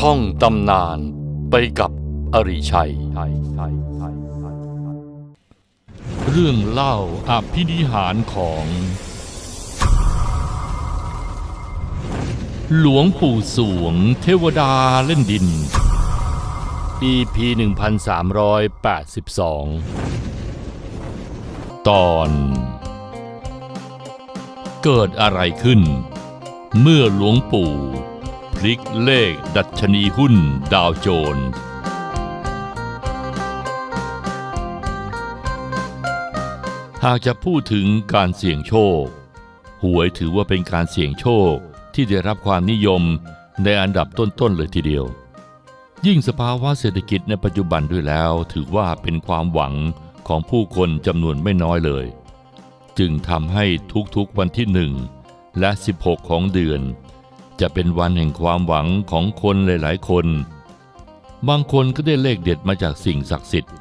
ท่องตำนานไปกับอริชัย เรื่องเล่าอภินิหารของ หลวงปู่สวงเทวดาเล่นดิน EP 1382 ตอน เกิดอะไรขึ้น เมื่อหลวงปู่ พลิกเลขดัชนีหุ้นดาวโจนส์หากจะพูดถึงการเสี่ยงโชค หวยถือว่าเป็นการเสี่ยงโชคที่ได้รับความนิยมในอันดับต้นๆเลยทีเดียว ยิ่งสภาวะเศรษฐกิจในปัจจุบันด้วยแล้ว ถือว่าเป็นความหวังของผู้คนจำนวนไม่น้อยเลย จึงทำให้ทุกๆวันที่หนึ่งและ 16 ของเดือน จะเป็นวันแห่งความหวังของคนหลาย ๆ คน บางคนก็ได้เลขเด็ดมาจากสิ่งศักดิ์สิทธิ์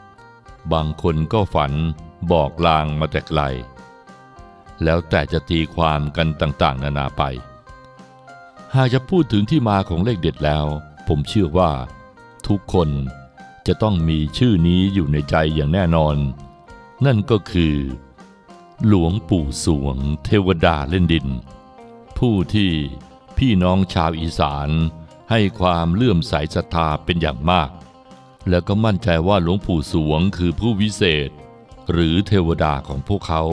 บางคนก็ฝันบอกลางมาแต่ไกล แล้วแต่จะตีความกันต่าง ๆ นานาไป หากจะพูดถึงที่มาของเลขเด็ดแล้ว ผมเชื่อว่า ทุกคนจะต้องมีชื่อนี้อยู่ในใจอย่างแน่นอน นั่นก็คือ หลวงปู่สวงเทวดาเล่นดิน ผู้ที่ พี่น้องชาวอีสาน ให้ความเลื่อมใสศรัทธาเป็นอย่างมาก แล้วก็มั่นใจว่าหลวงปู่สวงคือผู้วิเศษ หรือเทวดาของพวกเขา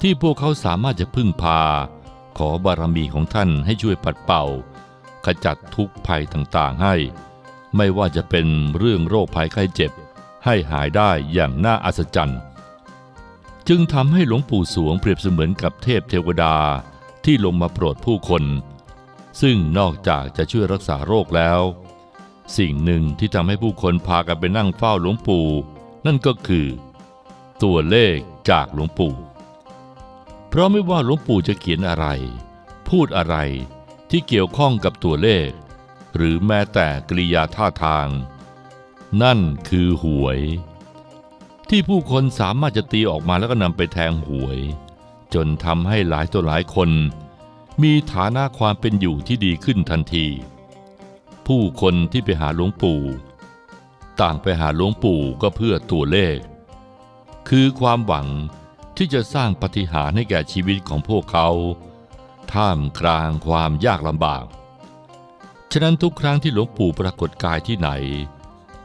ที่พวกเขาสามารถจะพึ่งพา ขอบารมีของท่านให้ช่วยปัดเป่า ขจัดทุกภัยต่างๆให้ ไม่ว่าจะเป็นเรื่องโรคภัยไข้เจ็บ ให้หายได้อย่างน่าอัศจรรย์จึงทำให้หลวงปู่สวงเปรียบเสมือนกับเทพเทวดาที่ลงมาโปรดผู้คน ซึ่งนอกจากจะช่วยรักษาโรคแล้ว สิ่งหนึ่งที่ทำให้ผู้คนพากันไปนั่งเฝ้าหลวงปู่ นั่นก็คือ ตัวเลขจากหลวงปู่ เพราะไม่ว่าหลวงปู่จะเขียนอะไร พูดอะไรที่เกี่ยวข้องกับตัวเลข หรือแม้แต่กริยาท่าทาง นั่นคือหวย ที่ผู้คนสามารถจะตีออกมาแล้วก็นำไปแทงหวย จนทำให้หลายตัวหลายคน มีฐานะความเป็นอยู่ที่ดีขึ้นทันที ผู้คนที่ไปหาหลวงปู่ ต่างไปหาหลวงปู่ก็เพื่อตัวเลข คือความหวังที่จะสร้างปาฏิหารย์ให้แก่ชีวิตของพวกเขา ท่ามกลางความยากลำบาก ฉะนั้นทุกครั้งที่หลวงปู่ปรากฏกายที่ไหน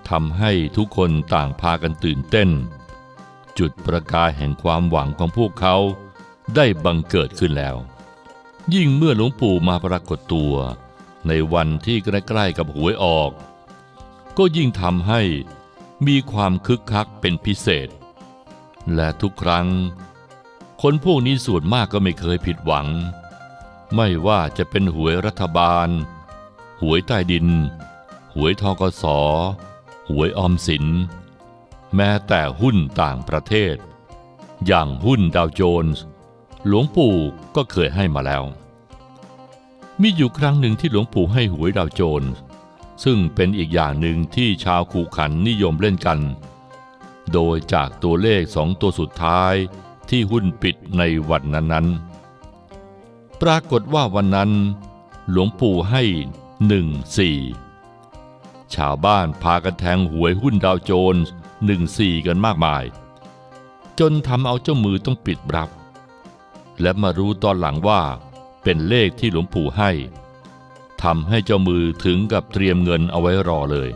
ทำให้ทุกคนต่างพากันตื่นเต้น จุดประกายแห่งความหวังของพวกเขาได้บังเกิดขึ้นแล้ว ยิ่งเมื่อหลวงปู่มาปรากฏตัว ในวันที่ใกล้ๆกับหวยออก ก็ยิ่งทำให้มีความคึกคักเป็นพิเศษ และทุกครั้ง คนพวกนี้ส่วนมากก็ไม่เคยผิดหวัง ไม่ว่าจะเป็นหวยรัฐบาล หวยใต้ดิน หวยทกสหวยออมสิน แม้แต่หุ้นต่างประเทศ อย่างหุ้นดาวโจนส์ หลวงปู่ก็เคยให้มาแล้ว มีอยู่ครั้งหนึ่งที่หลวงปู่ให้หวยดาวโจนซึ่งเป็นอีกอย่างหนึ่งที่ชาวขู่ขันนิยมเล่นกัน โดยจากตัวเลขสองตัวสุดท้ายที่หุ้นปิดในวันนั้น ๆ ปรากฏว่าวันนั้น หลวงปู่ให้หนึ่งสี่ชาวบ้านพากันแทงหวยหุ้นดาวโจนส์หนึ่งสี่กันมากมาย จนทำเอาเจ้ามือต้องปิดรับ และมารู้ตอนหลังว่า เป็นเลขที่หลวงปู่ให้ทำให้เจ้ามือถึงกับเตรียมเงินเอาไว้รอเลย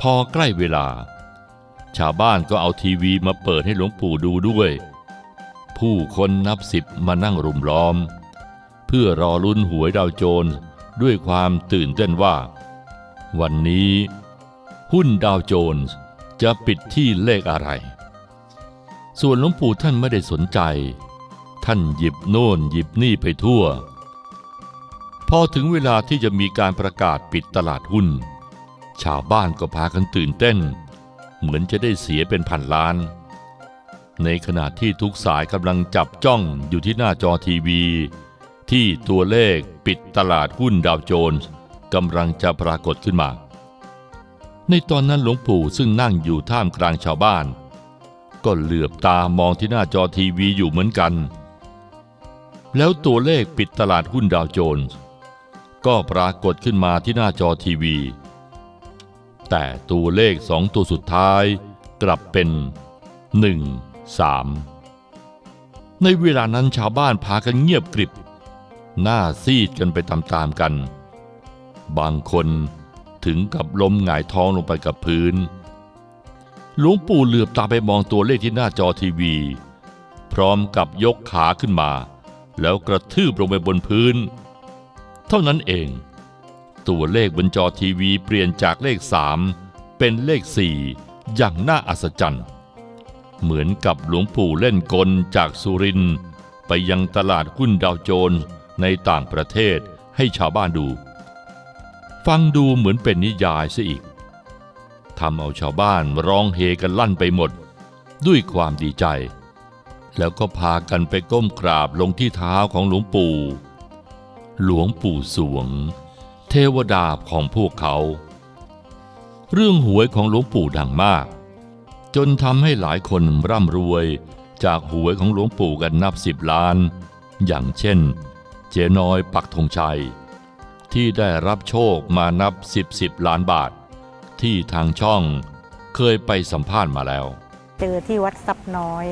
พอใกล้เวลา ชาวบ้านก็เอาทีวีมาเปิดให้หลวงปู่ดูด้วย ผู้คนนับสิบมานั่งรุมล้อม เพื่อรอลุ้นหวยดาวโจนส์ด้วยความตื่นเต้นว่า วันนี้ หุ้นดาวโจนส์จะปิดที่เลขอะไร ส่วนหลวงปู่ท่านไม่ได้สนใจ ท่านหยิบโน่นหยิบนี่ไปทั่ว พอถึงเวลาที่จะมีการประกาศปิดตลาดหุ้น ชาวบ้านก็พากันตื่นเต้น เหมือนจะได้เสียเป็นพันล้าน ในขณะที่ทุกสายกำลังจับจ้องอยู่ที่หน้าจอทีวี ที่ตัวเลขปิดตลาดหุ้นดาวโจนส์กำลังจะปรากฏขึ้นมา ในตอนนั้นหลวงปู่ซึ่งนั่งอยู่ท่ามกลางชาวบ้าน ก็เหลือบตามองที่หน้าจอทีวีอยู่เหมือนกัน แล้วตัวเลขปิดตลาดหุ้นดาวโจนส์ก็ปรากฏขึ้นมาที่หน้าจอทีวี แต่ตัวเลขสองตัวสุดท้ายกลับเป็น 1 3 ในเวลานั้นชาวบ้านพากันเงียบกริบ หน้าซีดกันไปตามๆกัน บางคนถึงกับล้มหงายท้องลงไปกับพื้น หลวงปู่เหลือบตาไปมองตัวเลขที่หน้าจอทีวี พร้อมกับยกขาขึ้นมา แล้วกระทืบลงไปบนพื้น เท่านั้นเอง ตัวเลขบนจอทีวีเปลี่ยนจากเลข 3 เป็นเลข 4 อย่างน่าอัศจรรย์ เหมือนกับหลวงปู่เล่นกลจากสุรินไปยังตลาดหุ้นดาวโจนส์ในต่างประเทศให้ชาวบ้านดู ฟังดูเหมือนเป็นนิยายซะอีกทำเอาชาวบ้านร้องเฮกันลั่นไปหมด ด้วยความดีใจ แล้วก็พากันไปก้มกราบลงที่เท้าของหลวงปู่ หลวงปู่สวง เทวดาของพวกเขา เรื่องหวยของหลวงปู่ดังมาก จนทำให้หลายคนร่ำรวยจากหวยของหลวงปู่กันนับสิบล้าน อย่างเช่น เจน้อยปักธงชัย ที่ได้รับโชคมานับสิบสิบล้านบาท ที่ทางช่องเคยไปสัมภาษณ์มาแล้ว เจอที่วัดซับน้อย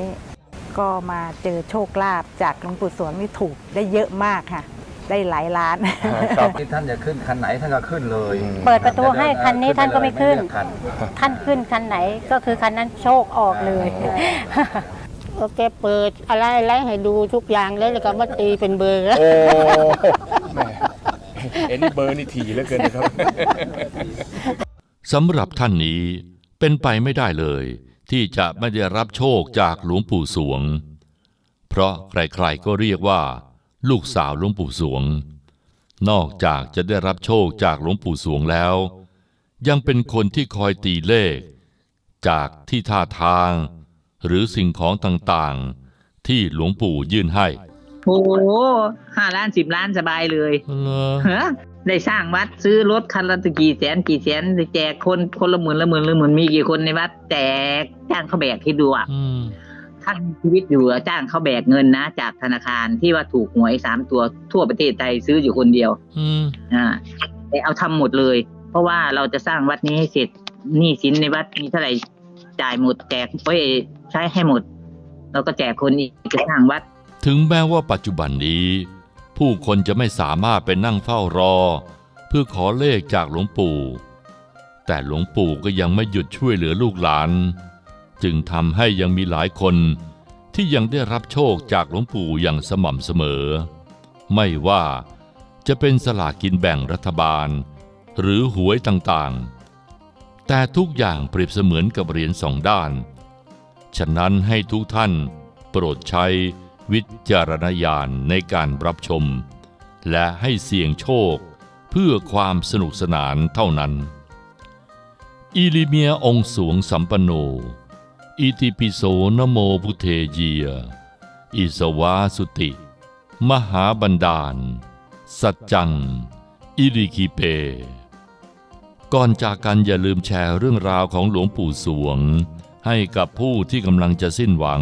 ก็มาเจอโชคลาภจากหลวงปู่สวงนี่ถูกได้เยอะมากค่ะ ได้หลายล้าน ครับที่ท่านจะขึ้นคันไหนท่านก็ขึ้นเลยเปิดประตูให้คันนี้ท่านก็ไม่ขึ้น เลือกคันท่านขึ้นคันไหนก็คือคันนั้นโชคออกเลยโอเคเปิดอะไรอะไรให้ดูทุกอย่างแล้วแล้วก็มาตีเป็นเบอร์โอ้แหม่เอ็นนี่เบอร์นี่ถี่เหลือเกินนะครับ สำหรับท่านนี้เป็นไปไม่ได้เลย ที่จะไม่ได้รับโชคจากหลวงปู่สวง เพราะใครๆก็เรียกว่า ลูกสาวหลวงปู่สวง นอกจากจะได้รับโชคจากหลวงปู่สวงแล้ว ยังเป็นคนที่คอยตีเลข จากที่ท่าทาง หรือสิ่งของต่างๆ ที่หลวงปู่ยื่นให้ โอ้โหห้าล้านสิบล้านสบายเลยเหรอฮะ ได้สร้างวัดซื้อรถคันละกี่แสนกี่แสนได้แจกคนคนละหมื่นละหมื่นละหมื่นมีกี่คนในวัดแจกจ้างเขาแบกคิดดูอะอืมท่านมีชีวิตอยู่อะจ้างเขาแบกเงินนะ จากธนาคารที่ว่าถูกหวยสามตัวทั่วประเทศไทยซื้ออยู่คนเดียวอืมอ่าแต่เอาทำหมดเลย เพราะว่าเราจะสร้างวัดนี้ให้เสร็จหนี้สินในวัดมีเท่าไหร่จ่ายหมดแจกเอ้ยใช้ให้หมดเราก็แจกคนอีกจะสร้างวัด ถึงแม้ว่าปัจจุบันนี้ ผู้คนจะไม่สามารถไปนั่งเฝ้ารอ เพื่อขอเลขจากหลวงปู่ แต่หลวงปู่ก็ยังไม่หยุดช่วยเหลือลูกหลาน จึงทำให้ยังมีหลายคนที่ยังได้รับโชคจากหลวงปู่อย่างสม่ำเสมอ ไม่ว่าจะเป็นสลากกินแบ่งรัฐบาล หรือหวยต่างๆ แต่ทุกอย่างเปรียบเสมือนกับเหรียญสองด้าน ฉะนั้นให้ทุกท่านโปรดใช้ วิจารณญาณในการรับชม และให้เสี่ยงโชคเพื่อความสนุกสนานเท่านั้น อิลิเมียองสวงสัมปโน อิติปิโสนโมพุเทเยีย อิสวาสุติ มหาบันดาล สัจจัง อิริคิเป ก่อนจากกันอย่าลืมแชร์เรื่องราวของหลวงปู่สวง ให้กับผู้ที่กำลังจะสิ้นหวัง